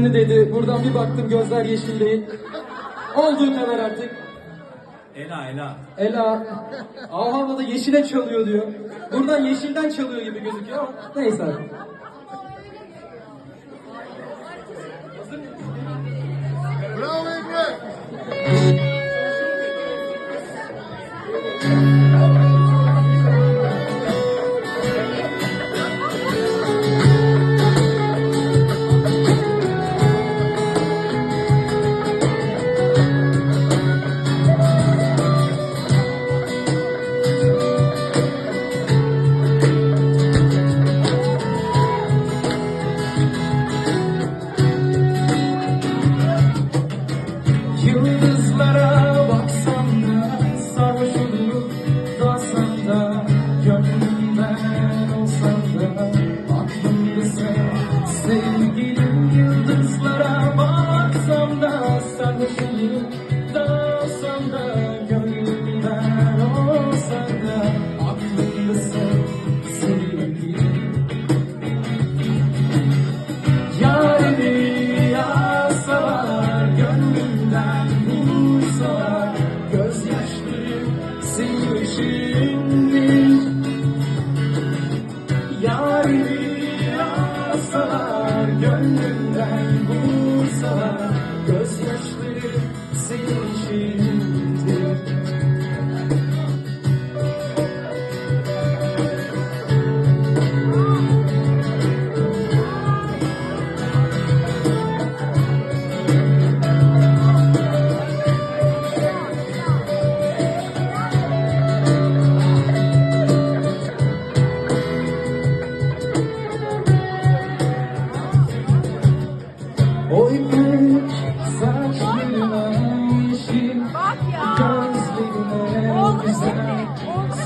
dedi. Buradan bir baktım gözler yeşil değil. Olduğu kadar artık. Ela Ela. Ela Avhava'da yeşile çalıyor diyor. Buradan yeşilden çalıyor gibi gözüküyor neyse senin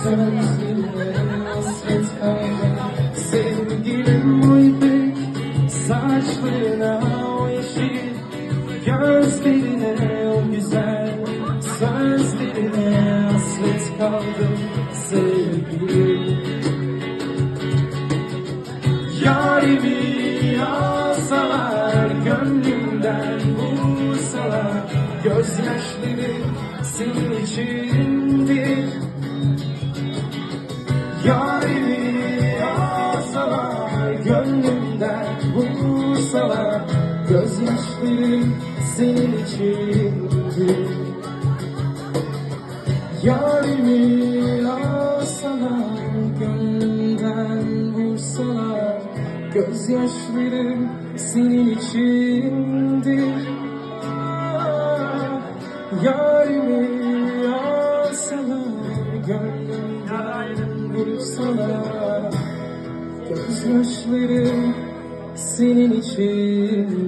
Sözlerine hasret kaldı Sevgilim oy pek Saçlarına o yeşil Gözlerine o güzel Sözlerine hasret kaldı Sevgilim Yarimi alsalar gönlümden vursalar Gözyaşları senin içindir Yarimi vursalar Gözyaşları senin içindir Yarimi alsalar gönlümden vursalar Gözyaşlarım senin içindir Yarimi alsalar gönlümden vursalar Gözyaşlarım senin içindir